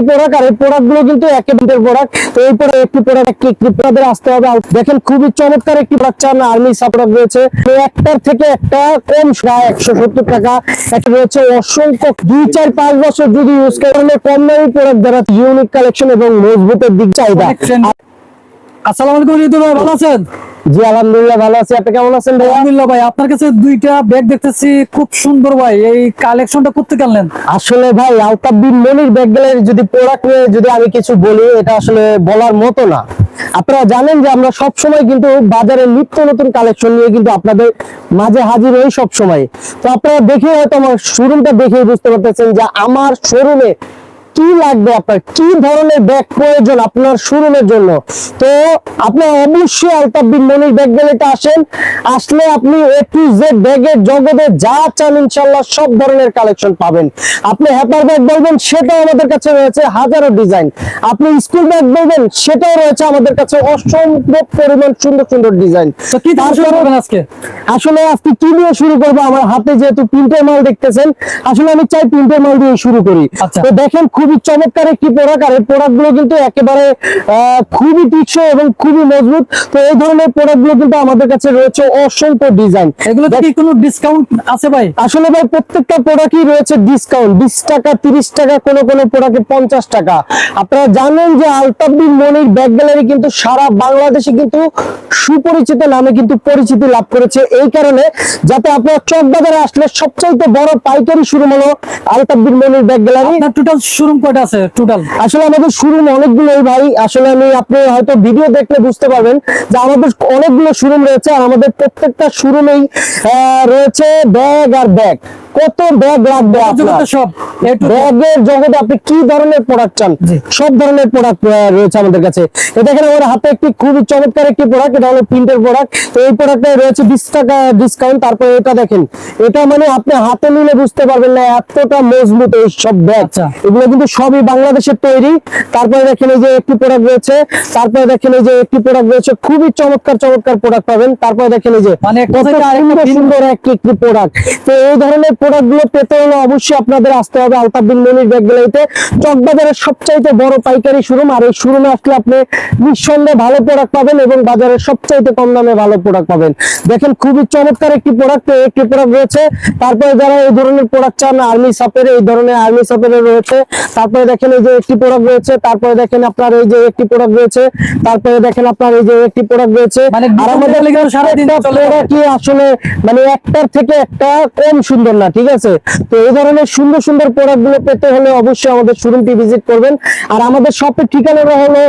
একটি প্রোডাক্ট আর এই প্রোডাক্টগুলো কিন্তু একেবারে প্রোডাক্ট তো এই পরে একটি প্রোডাক্ট একটি একটি প্রোডাক্ট আসতে হবে। দেখেন খুবই চমৎকার একটি প্রোডাক্ট চান আর্মি সাপোর্ট রয়েছে। তো একটার থেকে একটা কম প্রায় একশো সত্তর টাকা। একটা রয়েছে অসংখ্য দুই চার পাঁচ বছর যদি ইউজ করেন কম দামি প্রোডাক্ট দ্বারা ইউনিক কালেকশন এবং মজবুতের দিক চাহিদা। আসসালামু আলাইকুম ভালো আছেন? জি আলহামদুলিল্লাহ ভালো আছি। আপনি কেমন আছেন আলহামদুলিল্লাহ ভাই আপনার কাছে দুইটা ব্যাগ দেখতেছি খুব সুন্দর ভাই। এই কালেকশনটা করতে আসলে ভাই আলতাফ বিন মনির ব্যাগ গ্যালারির যদি প্রোডাক্ট নিয়ে যদি আমি কিছু বলি এটা আসলে বলার মতো না। আপনারা জানেন যে আমরা সব সময় কিন্তু বাজারে নিত্য নতুন কালেকশন নিয়ে কিন্তু আপনাদের মাঝে হাজির হই সব সময়। তো আপনারা দেখে হয়তো আমার শোরুমটা দেখে বুঝতে পারতেছেন যে আমার শোরুমে কি লাগবে আপনার? কি ধরনের ব্যাগ প্রয়োজন আপনার শোরুমের জন্য? তো আপনি অবশ্যই আলতাফ বিন মনির ব্যাগ গ্যালারিতে আসেন। আসলে আপনি এ টু জেড ব্যাগের জগতে যা চান ইনশাল্লাহ সব ধরনের কালেকশন পাবেন। আপনি হ্যাপার ব্যাগ বলবেন সেটাও আমাদের কাছে রয়েছে হাজারো ডিজাইন আপনি স্কুল ব্যাগ বলবেন সেটাও রয়েছে আমাদের কাছে অসম্ভব পরিমাণ সুন্দর সুন্দর ডিজাইন আজকে? আসলে আজকে কি নিয়ে শুরু করব? আমার হাতে যেহেতু প্রিন্টের মাল দেখতেছেন আসলে আমি চাই প্রিন্টের মাল দিয়ে শুরু করি। আচ্ছা। তো দেখেন খুবই চমৎকার একটি প্রোডাক্ট আর এই প্রোডাক্টগুলো কিন্তু একেবারে খুবই টিকসই এবং খুবই মজবুত। তো এই ধরনের প্রোডাক্টগুলো কিন্তু আমাদের কাছে রয়েছে অসংখ্য ডিজাইন এগুলো কি কোনো ডিসকাউন্ট আছে ভাই? আসলে ভাই প্রত্যেকটা প্রোডাক্টই রয়েছে ডিসকাউন্ট বিশ টাকা তিরিশ টাকা কোনো কোনো প্রোডাক্টে পঞ্চাশ টাকা। আপনারা জানেন যে আলতাফ বিন মনির ব্যাগ গ্যালারি কিন্তু সারা বাংলাদেশে কিন্তু সুপরিচিত নামে কিন্তু পরিচিতি লাভ করেছে। এই কারণে যাতে আপনারা চক বাজারে আসলে সবচাইতে বড় পাইকারি শুরু হলো Altaf bin Monir bag gallery. Total showroom কয়টা আছে টোটাল আসলে আমাদের শোরুম অনেকগুলোই ভাই। আসলে আমি আপনি হয়তো ভিডিও দেখলে বুঝতে পারবেন যে আমাদের অনেকগুলো শোরুম রয়েছে আর আমাদের প্রত্যেকটা শোরুমেই রয়েছে ব্যাগ আর ব্যাগ কত ব্যাগ লাগবে আপনার? সব। ব্যাগের জগতে আপনি কি ধরনের প্রোডাক্ট চান। সব ধরনের প্রোডাক্ট রয়েছে আমাদের কাছে। এটা দেখেন আমার হাতে একটি খুবই চমৎকার একটি প্রোডাক্ট এটা হলো প্রিন্টের প্রোডাক্ট তো এই প্রোডাক্টে রয়েছে বিশ টাকা ডিসকাউন্ট তারপরে এটা দেখেন এটা মানে আপনি হাতে নিলে বুঝতে পারবেন না এতটা মজবুত এই সব ব্যাগ আচ্ছা। এগুলো কিন্তু সবই বাংলাদেশের তৈরি। তারপরে দেখেন এই যে একটি প্রোডাক্ট রয়েছে তারপরে দেখেন এই যে একটি প্রোডাক্ট রয়েছে খুবই চমৎকার চমৎকার প্রোডাক্ট পাবেন। তারপরে দেখেন এই যে মানে সুন্দর একটি একটি প্রোডাক্ট তো এই ধরনের প্রোডাক্টগুলো পেতে হলে অবশ্যই আপনাদের আসতে হবে আলতাফ বিন মনির ব্যাগ গ্যালারিতে চকবাজারের সবচাইতে বড় পাইকারি শোরুম আর এই শোরুমে আসলে আপনি নিঃসন্দেহে ভালো প্রোডাক্ট পাবেন এবং বাজারের সবচাইতে কম দামে ভালো প্রোডাক্ট পাবেন। দেখেন খুবই চমৎকার একটি প্রোডাক্ট একটি প্রোডাক্ট রয়েছে। তারপরে যারা এই ধরনের প্রোডাক্ট চান আর্মি সাপের এই ধরনের আর্মি সাপের রয়েছে। তারপরে দেখেন এই যে একটি প্রোডাক্ট রয়েছে তারপরে দেখেন আপনার এই যে একটি প্রোডাক্ট রয়েছে তারপরে দেখেন আপনার এই যে একটি প্রোডাক্ট রয়েছে। মানে আর আমাদের আসলে মানে একটার থেকে একটা কম সুন্দর না। ঠিক আছে? তো এই ধরনের সুন্দর সুন্দর প্রোডাক্টগুলো পেতে হলে অবশ্যই আমাদের শোরুমটি ভিজিট করবেন। আর আমাদের শপের ঠিকানাটা হলো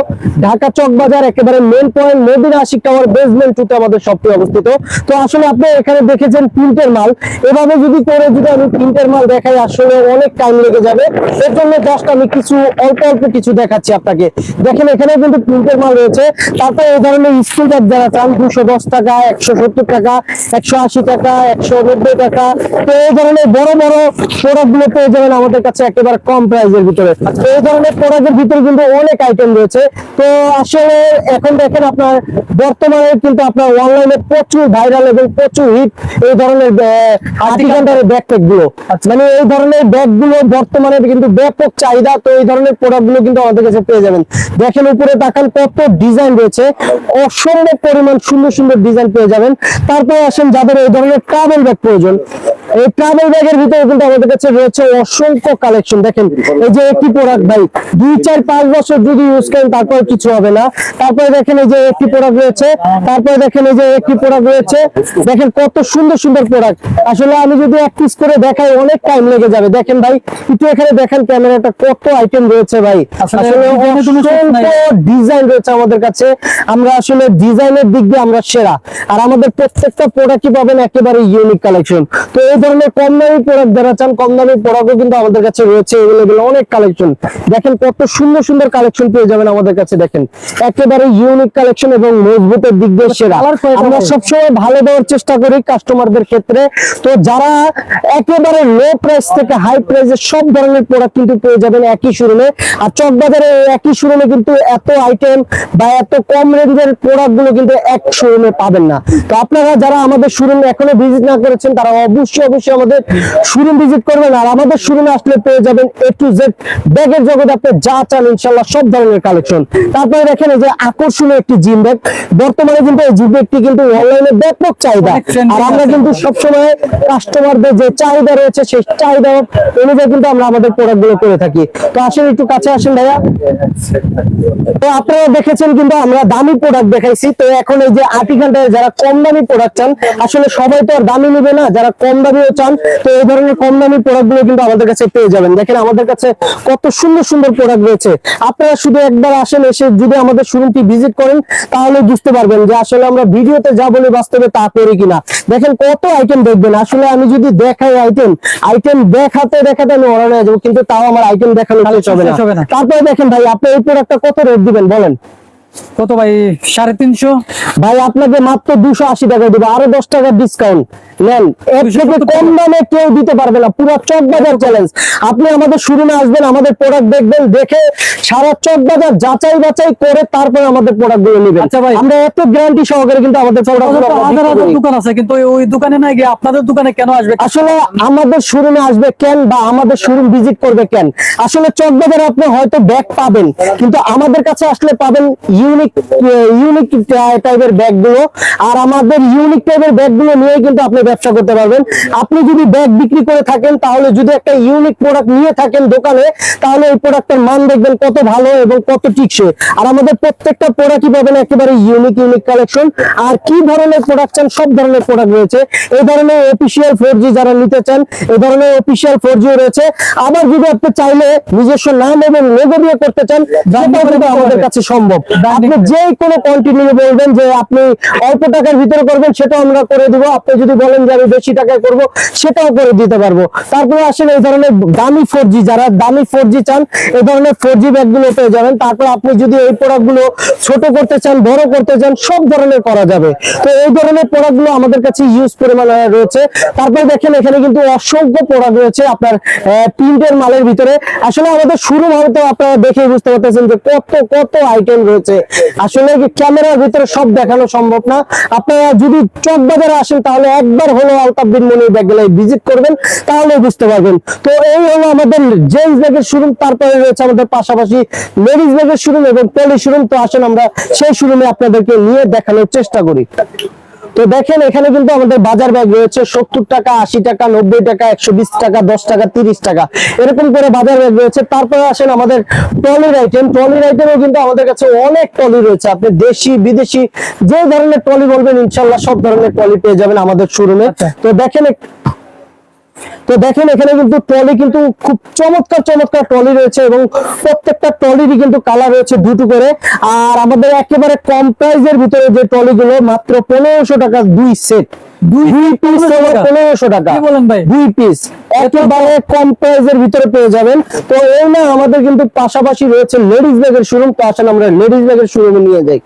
ঢাকা চক বাজার একেবারে main point Madina Ashiq tower basement টুতে আমাদের শপটি অবস্থিত। তো আসলে আপনি এখানে দেখেছেন প্রিন্টের মাল। এভাবে যদি করে, যদি আমি প্রিন্টের মাল দেখাই, আসলে অনেক টাইম লেগে যাবে। এর জন্য জাস্ট আমি কিছু, অল্প অল্প কিছু দেখাচ্ছি আপনাকে। দেখেন এখানে কিন্তু প্রিন্টের মাল রয়েছে। তারপরে এই ধরনের স্কুল ব্যাগ যারা চান, দুশো দশ টাকা, একশো সত্তর টাকা, একশো আশি টাকা, একশো নব্বই টাকা। তো এই ধরনের বড় বড় প্রোডাক্টগুলো পেয়ে যাবেন আমাদের কাছে একেবারে কম প্রাইসের ভিতরে। এই ধরনের প্রোডাক্টের ভিতরে কিন্তু অনেক আইটেম রয়েছে। তো আসলে এখন দেখেন আপনার বর্তমানে কিন্তু আপনার অনলাইনে প্রচুর ভাইরাল এবং প্রচুর হিট এই ধরনের আর্টিকান্ডারের ব্যাগগুলো। মানে এই ধরনের ব্যাগগুলো বর্তমানে কিন্তু ব্যাপক চাহিদা তো এই ধরনের প্রোডাক্টগুলো কিন্তু আমাদের কাছে পেয়ে যাবেন। দেখেন উপরে তাকান কত ডিজাইন রয়েছে। অসম্ভব পরিমাণ সুন্দর সুন্দর ডিজাইন পেয়ে যাবেন। তারপরে আসেন যাদের এই ধরনের ট্রাভেল ব্যাগ প্রয়োজন। এই ট্রাভেল ব্যাগের ভিতরে কিন্তু আমাদের কাছে রয়েছে অসংখ্য কালেকশন দেখেন এই যে একটি প্রোডাক্ট ভাই দুই চার পাঁচ বছর যদি ইউজ করেন তারপরে কিছু হবে না। তারপরে দেখেন এই যে একটি প্রোডাক্ট রয়েছে তারপরে দেখেন এই যে একটি প্রোডাক্ট রয়েছে। দেখেন কত সুন্দর সুন্দর প্রোডাক্ট আসলে আমি যদি এক পিস করে দেখাই অনেক টাইম লেগে যাবে। দেখেন ভাই একটু এখানে দেখেন ক্যামেরাটা কত আইটেম রয়েছে ভাই। আসলে ডিজাইন রয়েছে আমাদের কাছে। আমরা আসলে ডিজাইনের দিক দিয়ে আমরা সেরা। আর আমাদের প্রত্যেকটা প্রোডাক্টই পাবেন একেবারে ইউনিক কালেকশন তো এই ধরনের কম দামি প্রোডাক্ট যারা চান কম দামি প্রোডাক্টও কিন্তু আমাদের কাছে রয়েছে এগুলো অনেক কালেকশন দেখেন কত সুন্দর সুন্দর কালেকশন পেয়ে যাবেন আমাদের কাছে দেখেন। একেবারে ইউনিক কালেকশন এবং মজবুতের দিক দিয়ে সেরা। আমরা সবসময় ভালো দেওয়ার চেষ্টা করি কাস্টমারদের ক্ষেত্রে। তো যারা একেবারে লো প্রাইস থেকে হাই প্রাইসের সব ধরনের প্রোডাক্ট কিন্তু পেয়ে যাবেন একই শোরুমে আর চকবাজারে একই শোরুমে কিন্তু এত আইটেম বা এত কম রেঞ্জের প্রোডাক্টগুলো কিন্তু এক শোরুমে পাবেন না। তো আপনারা যারা আমাদের শোরুমে এখনও ভিজিট না করেছেন তারা অবশ্যই অবশ্যই আমাদের শোরুম ভিজিট করবেন আর আমাদের শোরুমে আসলে পেয়ে যাবেন এ টু জেড ব্যাগের জগতে আপনি যা চান ইনশাল্লাহ সব ধরনের কালেকশন তারপরে দেখেন এই যে আকর্ষণীয় একটি জিম ব্যাগ বর্তমানে কিন্তু এই জিম ব্যাগটি কিন্তু অনলাইনে ব্যাপক চাহিদা। আর আমরা কিন্তু সবসময় কাস্টমারদের যে চাহিদা রয়েছে সেই চাহিদা অনুযায়ী কিন্তু আমরা আমাদের প্রোডাক্টগুলো করে থাকি। তো আসেন একটু কাছে আসেন ভাইয়া। তো আপনারা দেখেছেন কিন্তু আমরা দামি প্রোডাক্ট দেখাইছি। তো এখন এই যে আর্টিকেলটা যারা কম দামি প্রোডাক্ট চান আসলে সবাই তো আর দামি নেবে না। যারা কম দামিও চান তো এই ধরনের কম দামি প্রোডাক্টগুলো কিন্তু আমাদের কাছে পেয়ে যাবেন। দেখেন আমাদের কাছে কত সুন্দর সুন্দর প্রোডাক্ট রয়েছে। আপনারা শুধু একবার আসেন এসে যদি আমাদের শোরুমটি ভিজিট করেন তাহলে বুঝতে পারবেন যে আসলে আমরা ভিডিওতে যা বলি বাস্তবে তা করি কিনা। দেখেন কত আইটেম দেখবেন। আসলে আমি যদি দেখাই আইটেম আইটেম দেখাতে দেখাতে আমি ওরানো যাব কিন্তু তাও আমার আইটেম দেখানো শেষ হবে না। তারপরে দেখেন ভাই আপনি এই প্রোডাক্টটা কত রেট দিবেন বলেন? কত ভাই? সাড়ে তিনশো? ভাই আপনাকে মাত্র দুশো আশি টাকা দিব আরও দশ টাকা ডিসকাউন্ট নেন এর থেকে কম দামে কেউ দিতে পারবে না। পুরো চক বাজার চ্যালেঞ্জ আপনি আমাদের শোরুমে আসবেন আমাদের প্রোডাক্ট দেখবেন দেখে সারা চক বাজার যাচাই বাছাই করে তারপরে আমাদের প্রোডাক্টগুলো নেবেন। আচ্ছা ভাই। আমরা এত গ্যারান্টি সহকারে কিন্তু আমাদের প্রোডাক্ট হাজার হাজার দোকান আছে কিন্তু ওই- দোকানে না গিয়ে আপনাদের দোকানে কেন আসবে? আসলে আমাদের শোরুমে আসবে কেন বা আমাদের শোরুম ভিজিট করবে কেন? আসলে চকবাজারে আপনি হয়তো ব্যাগ পাবেন কিন্তু আমাদের কাছে আসলে পাবেন ইউনিক ইউনিক টাইপের ব্যাগগুলো। আর আমাদের ইউনিক টাইপের ব্যাগগুলো নিয়ে কিন্তু আপনি ব্যবসা করতে পারবেন। আপনি যদি ব্যাগ বিক্রি করে থাকেন তাহলে যদি একটা ইউনিক প্রোডাক্ট নিয়ে থাকেন দোকানে তাহলে এই প্রোডাক্টের মান দেখবেন কত ভালো এবং কত টিকসই। আর আমাদের প্রত্যেকটা প্রোডাক্টই পাবেন একেবারে ইউনিক ইউনিক কালেকশন আর কি ধরনের প্রোডাক্ট চান সব ধরনের প্রোডাক্ট রয়েছে। এই ধরনের অফিসিয়াল ফোর জি যারা নিতে চান এই ধরনের অফিসিয়াল ফোর রয়েছে। আবার যদি আপনি চাইলে নিজস্ব নাম এবং লোগো দিয়ে করতে চান সেটাও কিন্তু আমাদের কাছে সম্ভব। আপনি যে কোনো কন্টিনিউ বলবেন যে আপনি অল্প টাকার ভিতরে করবেন সেটাও আমরা করে দিব। আপনি যদি বলেন যে আমি বেশি টাকায় করব সেটাও করে দিতে পারব। তারপরে আসেন এই ধরনের দামি ফোর যারা দামি ফোর চান, এই ধরনের ফোর জি ব্যাগগুলো পেয়ে যাবেন। তারপর আপনি যদি এই প্রোডাক্টগুলো ছোট করতে চান, বড় করতে চান, সব ধরনের করা যাবে। তো এই ধরনের প্রোডাক্টগুলো আমাদের কাছে ইউজ পরিমাণে রয়েছে। তারপর দেখেন, এখানে কিন্তু অসংখ্য প্রোডাক্ট রয়েছে আপনার প্রিন্টের মালের ভিতরে। আসলে আমাদের শুরু হয়তো আপনারা দেখে বুঝতে পারতেছেন যে কত কত আইটেম রয়েছে। আসলে ক্যামেরার ভিতরে সব দেখানো সম্ভব না। আপনারা যদি চক বাজারে আসেন, তাহলে একবার হলো আলতাফ বিন মনির ব্যাগ ভিজিট করবেন তাহলে বুঝতে পারবেন। তো এই হলো আমাদের জেন্টস ব্যাগের শোরুম তারপরে রয়েছে আমাদের পাশাপাশি লেডিস ব্যাগের শোরুম এবং পলি শোরুম তো আসেন আমরা সেই শোরুমে আপনাদেরকে নিয়ে দেখানোর চেষ্টা করি। তো দেখেন এখানে কিন্তু আমাদের বাজার ব্যাগ রয়েছে সত্তর টাকা আশি টাকা নব্বই টাকা একশো বিশ টাকা দশ টাকা তিরিশ টাকা। এরকম করে বাজার ব্যাগ রয়েছে। তারপরে আসেন আমাদের ট্রলির আইটেম টলির আইটেমও কিন্তু আমাদের কাছে অনেক ট্রলি রয়েছে। আপনি দেশি বিদেশি যে ধরনের ট্রলি বলবেন ইনশাল্লাহ সব ধরনের ট্রলি পেয়ে যাবেন আমাদের শোরুমে তো দেখেন তো দেখেন এখানে কিন্তু ট্রলি কিন্তু খুব চমৎকার চমৎকার ট্রলি রয়েছে এবং প্রত্যেকটা ট্রলিরই কিন্তু কালার রয়েছে দুটো করে। আর আমাদের একেবারে কম প্রাইজের ভিতরে যে ট্রলি গুলো মাত্র পনেরোশো টাকা দুই সেট দুই পিস পনেরোশো টাকা। কি ভাই? দুই পিস একেবারে কম প্রাইজের ভিতরে পেয়ে যাবেন। তো এই না আমাদের কিন্তু পাশাপাশি রয়েছে লেডিস ব্যাগের শোরুম তো আসেন আমরা লেডিস ব্যাগের শোরুমে নিয়ে যাই।